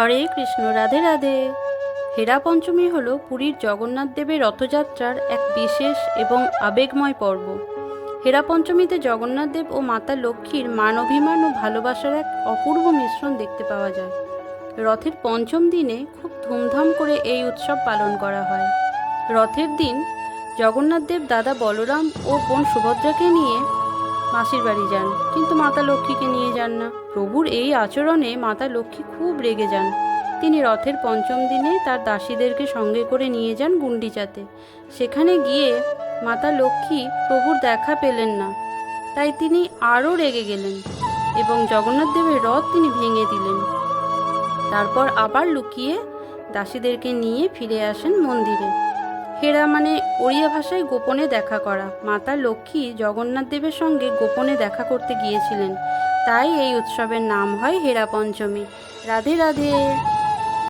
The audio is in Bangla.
হরে কৃষ্ণ, রাধে রাধে। হেরা পঞ্চমী হল পুরীর জগন্নাথ দেবের রথযাত্রার এক বিশেষ এবং আবেগময় পর্ব। হেরা পঞ্চমীতে জগন্নাথ দেব ও মাতা লক্ষ্মীর মান অভিমান ও ভালোবাসার এক অপূর্ব মিশ্রণ দেখতে পাওয়া যায়। রথের পঞ্চম দিনে খুব ধুমধাম করে এই উৎসব পালন করা হয়। রথের দিন জগন্নাথ দেব দাদা বলরাম ও বোন সুভদ্রাকে নিয়ে মাসির বাড়ি যান, কিন্তু মাতা লক্ষ্মীকে নিয়ে যান না। প্রভুর এই আচরণে মাতা লক্ষ্মী খুব রেগে যান। তিনি রথের পঞ্চম দিনে তার দাসীদেরকে সঙ্গে করে নিয়ে যান গুন্ডিচাতে। সেখানে গিয়ে মাতা লক্ষ্মী প্রভুর দেখা পেলেন না। তাই তিনি আরও রেগে গেলেন এবং জগন্নাথ দেবের রথ তিনি ভেঙে দিলেন। তারপর আবার লুকিয়ে দাসীদেরকে নিয়ে ফিরে আসেন মন্দিরে। হেরা মানে ওড়িয়া ভাষায় গোপনে দেখা করা। মাতা লক্ষ্মী জগন্নাথ দেবের সঙ্গে গোপনে দেখা করতে গিয়েছিলেন। তাই এই উৎসবের নাম হয় হেরা পঞ্চমী। রাধে রাধে।